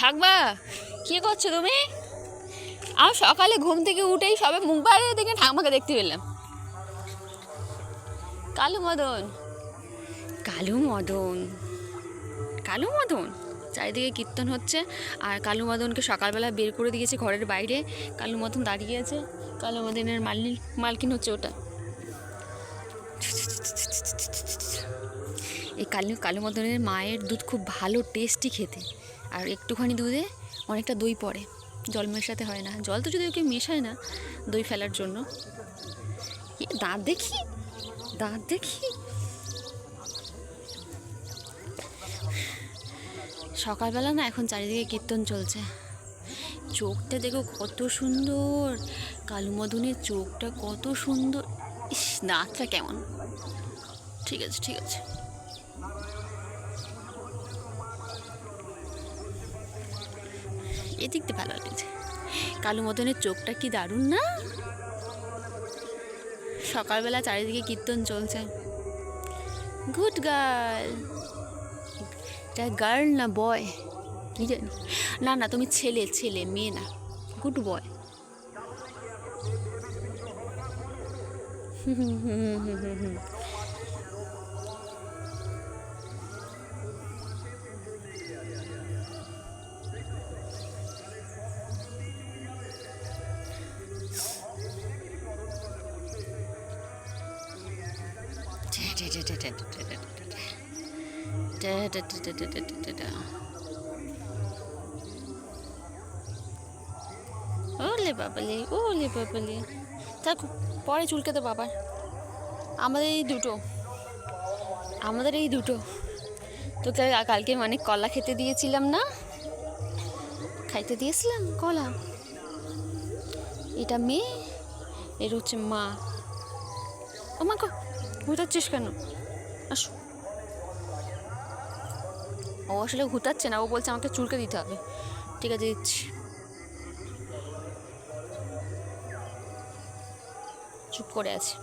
থাকবা? কি করছ তুমি? আমি সকালে ঘুম থেকে উঠেই সবে মুখ বাইরে দেখে ঠাকমাকে দেখতে পেলাম। কালু মদন। কালু মদন। কালু মদন? চারিদিকে কীর্তন হচ্ছে আর কালু মদনকে সকালবেলা বের করে দিয়েছে ঘরের বাইরে। কালু মদন দাঁড়িয়ে আছে। কালু মদনের মালিন মালকিন হচ্ছে ওটা। এই কালু কালু মদনের মায়ের দুধ খুব ভালো টেস্টি খেতে। আর একটুখানি দুধে অনেকটা দই পড়ে। জল মেশাতে হয় না। জল তো যদি ওকে মেশায় না দই ফেলার জন্য। দাঁত দেখি? দাঁত দেখি? সকালবেলা না এখন চারিদিকে কীর্তন চলছে। চোখটা দেখো কত সুন্দর। কালু চোখটা কত সুন্দর। ইস নাচটা কেমন? ঠিক আছে ঠিক আছে। এদিক দিয়ে ভালো লাগছে। কালু মদনের চোখটা কি দারুণ না? সকালবেলা চারিদিকে কীর্তন চলছে। Good girl. এটা গার্ল না বয়? কি জানি। না না, তুমি ছেলে ছেলে, মেয়ে না। Good boy. ওলে বাবালে ওলে বাবালে। থাক, পরে চুলকাতে বাবার আমাদের এই দুটো। আমাদের এই দুটো। তোকে কালকে অনেক কলা খেতে দিয়েছিলাম না? খাইতে দিয়েছিলাম কলা? এটা মেয়ে, এর হচ্ছে মা। ও মা গো ঘুরাচ্ছিস কেন? আসো। ও আসলে ঘুতাচ্ছে না, ও বলছে আমাকে চুলকে দিতে হবে। ঠিক আছে, দিচ্ছি। চুপ করে আছে।